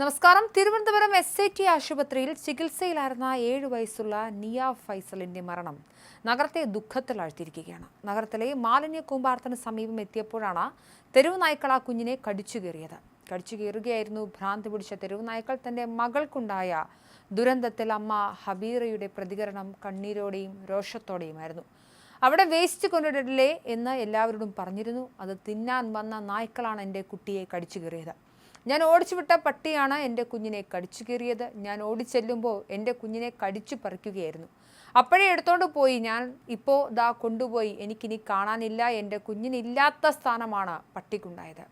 നമസ്കാരം. Thiruvananthapuram S I T ആശുപത്രിയിൽ ചികിത്സയിലായിരുന്ന ഏഴു വയസ്സുള്ള നിയ ഫൈസലിന്റെ മരണം നഗരത്തെ ദുഃഖത്തിലാഴ്ത്തിയിരിക്കുകയാണ്. നഗരത്തിലെ മാലിന്യ കൂമ്പാർത്തിന് സമീപം എത്തിയപ്പോഴാണ് തെരുവ് നായ്ക്കൾ ആ കുഞ്ഞിനെ കടിച്ചു കയറിയത് കടിച്ചു കയറുകയായിരുന്നു ഭ്രാന്ത് പിടിച്ച തെരുവ് നായ്ക്കൾ തന്റെ മകൾക്കുണ്ടായ ദുരന്തത്തിൽ അമ്മ ഹബീറയുടെ പ്രതികരണം കണ്ണീരോടെയും രോഷത്തോടെയുമായിരുന്നു. അവിടെ വേസ്റ്റ് കൊണ്ടിടലേ എന്ന് എല്ലാവരോടും പറഞ്ഞിരുന്നു. അത് തിന്നാൻ വന്ന നായ്ക്കളാണ് എന്റെ കുട്ടിയെ കടിച്ചു കയറിയത് ഞാൻ ഓടിച്ചുവിട്ട പട്ടിയാണ് എന്റെ കുഞ്ഞിനെ കടിച്ചു കീറിയത്. ഞാൻ ഓടിച്ചെല്ലുമ്പോൾ എന്റെ കുഞ്ഞിനെ കടിച്ചു പറിക്കുകയായിരുന്നു. അപ്പോഴേ എടുത്തോണ്ട് പോയി. ഞാൻ ഇപ്പോൾ ദാ കൊണ്ടുപോയി. എനിക്കിനി കാണാനില്ല. എന്റെ കുഞ്ഞിനില്ലാത്ത സ്ഥാനമാണ് പട്ടിക്കുണ്ടായത്.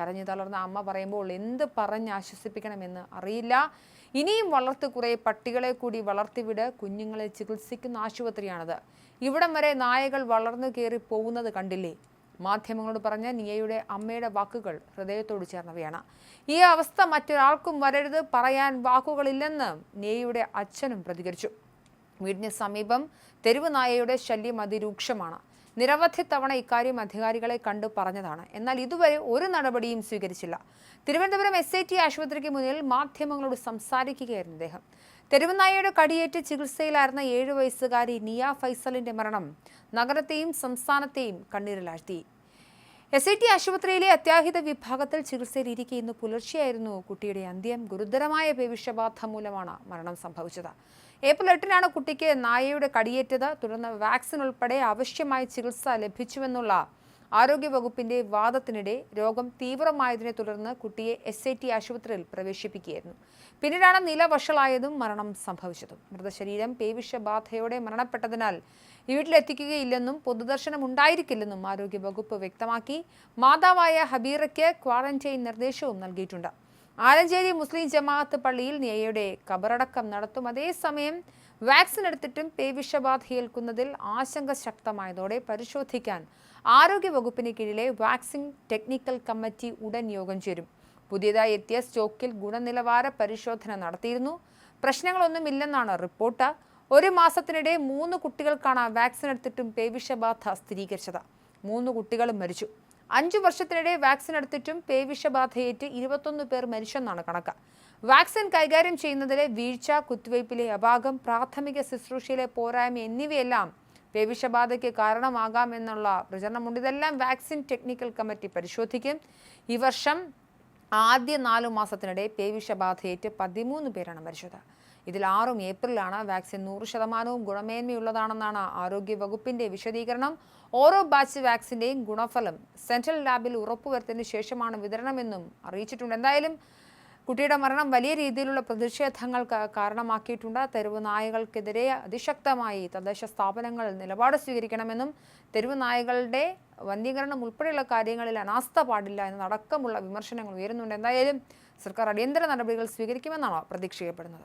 കരഞ്ഞു തളർന്ന അമ്മ പറയുമ്പോൾ എന്ത് പറഞ്ഞ് ആശ്വസിപ്പിക്കണമെന്ന് അറിയില്ല. ഇനിയും വളർത്ത് കുറേ പട്ടികളെ കൂടി വളർത്തിവിട്. കുഞ്ഞുങ്ങളെ ചികിത്സിക്കുന്ന ആശുപത്രിയാണത്. ഇവിടം വരെ നായകൾ വളർന്നു കയറി പോകുന്നത് കണ്ടില്ലേ? മാധ്യമങ്ങളോട് പറഞ്ഞ നിയയുടെ അമ്മയുടെ വാക്കുകൾ ഹൃദയത്തോട് ചേർന്നവയാണ്. ഈ അവസ്ഥ മറ്റൊരാൾക്കും വരരുത് പറയാൻ വാക്കുകളില്ലെന്ന് നിയയുടെ അച്ഛനും പ്രതികരിച്ചു. വീടിന് സമീപം തെരുവ് നായയുടെ ശല്യം അതിരൂക്ഷമാണ്. നിരവധി തവണ ഇക്കാര്യം അധികാരികളെ കണ്ടു പറഞ്ഞതാണ്. എന്നാൽ ഇതുവരെ ഒരു നടപടിയും സ്വീകരിച്ചില്ല. തിരുവനന്തപുരം എസ് ഐ ടി ആശുപത്രിക്ക് മുന്നിൽ മാധ്യമങ്ങളോട് സംസാരിക്കുകയായിരുന്നു അദ്ദേഹം തെരുവുനായയുടെ കടിയേറ്റ് ചികിത്സയിലായിരുന്ന ഏഴു വയസ്സുകാരി നിയ ഫൈസലിന്റെ മരണം നഗരത്തെയും സംസ്ഥാനത്തെയും കണ്ണീരിലാഴ്ത്തി. എസ് ഐ ടി ആശുപത്രിയിലെ അത്യാഹിത വിഭാഗത്തിൽ ചികിത്സയിലിരിക്കെ ഇന്ന് പുലർച്ചെയായിരുന്നു കുട്ടിയുടെ അന്ത്യം. ഗുരുതരമായ പേവിഷബാധ മൂലമാണ് മരണം സംഭവിച്ചത്. ഏപ്രിൽ എട്ടിനാണ് കുട്ടിക്ക് നായയുടെ കടിയേറ്റത്. തുടർന്ന് വാക്സിൻ ഉൾപ്പെടെ ആവശ്യമായ ചികിത്സ ലഭിച്ചുവെന്നുള്ള ആരോഗ്യവകുപ്പിന്റെ വാദത്തിനിടെ രോഗം തീവ്രമായതിനെ തുടർന്ന് കുട്ടിയെ എസ് ഐ ടി ആശുപത്രിയിൽ പ്രവേശിപ്പിക്കുകയായിരുന്നു. പിന്നീടാണ് നില വഷളായതും മരണം സംഭവിച്ചതും. മൃതശരീരം പേവിഷബാധയോടെ മരണപ്പെട്ടതിനാൽ വീട്ടിലെത്തിക്കുകയില്ലെന്നും പൊതുദർശനം ഉണ്ടായിരിക്കില്ലെന്നും ആരോഗ്യവകുപ്പ് വ്യക്തമാക്കി. മാതാവായ ഹബീറയ്ക്ക് ക്വാറന്റൈൻ നിർദ്ദേശവും നൽകിയിട്ടുണ്ട്. ആലഞ്ചേരി മുസ്ലിം ജമാഅത്ത് പള്ളിയിൽ നിയയുടെ കബറടക്കം നടത്തും. അതേസമയം വാക്സിൻ എടുത്തിട്ടും പേവിഷബാധ ഏൽക്കുന്നതിൽ ആശങ്ക ശക്തമായതോടെ പരിശോധിക്കാൻ ആരോഗ്യവകുപ്പിന് കീഴിലെ വാക്സിൻ ടെക്നിക്കൽ കമ്മിറ്റി ഉടൻ യോഗം ചേരും. പുതിയതായി എത്തിയ സ്റ്റോക്കിൽ ഗുണനിലവാര പരിശോധന നടത്തിയിരുന്നു. പ്രശ്നങ്ങളൊന്നുമില്ലെന്നാണ് റിപ്പോർട്ട്. ഒരു മാസത്തിനിടെ മൂന്ന് കുട്ടികൾക്കാണ് വാക്സിൻ എടുത്തിട്ടും പേവിഷബാധ സ്ഥിരീകരിച്ചത്. മൂന്ന് കുട്ടികളും മരിച്ചു. അഞ്ചു വർഷത്തിനിടെ വാക്സിൻ എടുത്തിട്ടും പേവിഷബാധയേറ്റ് ഇരുപത്തൊന്ന് പേർ മരിച്ചെന്നാണ് കണക്ക്. വാക്സിൻ കൈകാര്യം ചെയ്യുന്നതിലെ വീഴ്ച കുത്തിവയ്പിലെ അപാകം പ്രാഥമിക ശുശ്രൂഷയിലെ പോരായ്മ എന്നിവയെല്ലാം പേവിഷബാധയ്ക്ക് കാരണമാകാം എന്നുള്ള പ്രചരണമുണ്ട്. ഇതെല്ലാം വാക്സിൻ ടെക്നിക്കൽ കമ്മിറ്റി പരിശോധിക്കും. ഈ വർഷം ആദ്യ നാലു മാസത്തിനിടെ പേവിഷബാധയേറ്റ് പതിമൂന്ന് പേരാണ് മരിച്ചത്. ഇതിൽ ആറും ഏപ്രിലാണ് വാക്സിൻ നൂറ് ശതമാനവും ഗുണമേന്മയുള്ളതാണെന്നാണ് ആരോഗ്യ വകുപ്പിന്റെ വിശദീകരണം. ഓരോ ബാച്ച് വാക്സിന്റെയും ഗുണഫലം സെൻട്രൽ ലാബിൽ ഉറപ്പുവരുത്തിയതിനു ശേഷമാണ് വിതരണമെന്നും അറിയിച്ചിട്ടുണ്ട്. എന്തായാലും കുട്ടിയുടെ മരണം വലിയ രീതിയിലുള്ള പ്രതിഷേധങ്ങൾക്ക് കാരണമാക്കിയിട്ടുണ്ട്. തെരുവ് നായകൾക്കെതിരെ അതിശക്തമായി തദ്ദേശ സ്ഥാപനങ്ങൾ നിലപാട് സ്വീകരിക്കണമെന്നും തെരുവ് നായകളുടെ വന്യീകരണം ഉൾപ്പെടെയുള്ള കാര്യങ്ങളിൽ അനാസ്ഥ പാടില്ല എന്നതടക്കമുള്ള വിമർശനങ്ങൾ ഉയരുന്നുണ്ട്. എന്തായാലും സർക്കാർ അടിയന്തര നടപടികൾ സ്വീകരിക്കുമെന്നാണ് പ്രതീക്ഷിക്കപ്പെടുന്നത്.